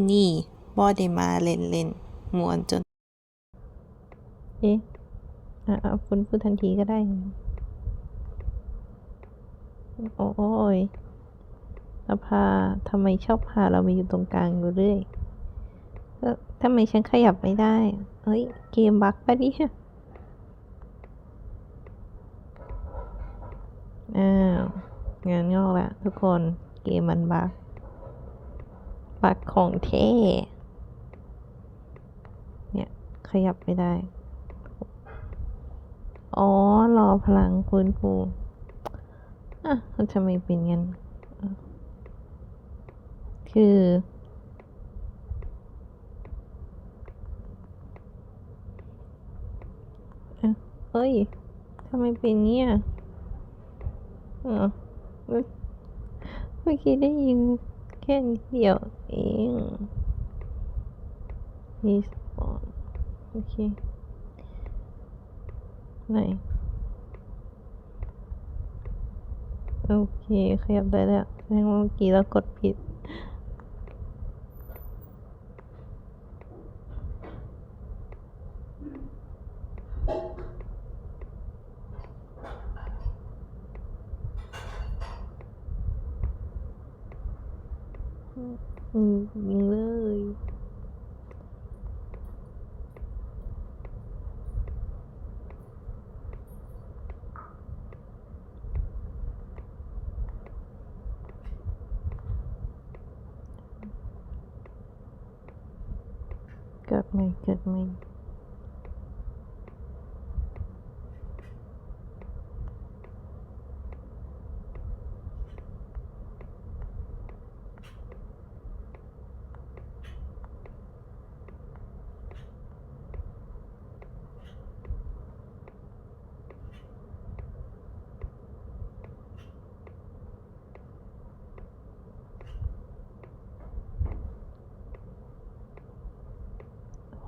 อนี่บ่ได้มาเล่นเล่นมวนจน เอ๊ะอะเอาคุณพูดทันทีก็ได้ โอ้ยแล้วพาทำไมชอบพาเรามาอยู่ตรงกลางอยู่เรื่อยเออทำไมฉันขยับไม่ได้เอ้ย เกมบั๊กปะเนี่ยอ้าว งานงอกละทุกคน เกมมันบั๊ก บักของแท้เนี่ยขยับไม่ได้ อ๋อ รอพลังฟื้นฟูอะมันทำไม่เป็นงั้น คืออะเฮ้ย ทำไมเป็นเงี้ยอ๋อเมื่อเมื่อกี้ได้ยิน ค่นิดเดียวเองรีสปอนโอเค ไหน โอเค ขยับได้แล้วแสดงว่าเมื่อกี้เรากดผิด อืมยิงเลยเกิดใหม่เกิดใหม่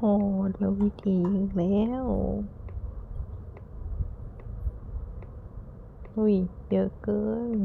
โหแล้ววิธีอีกแล้ว อุ้ย เยอะเกิน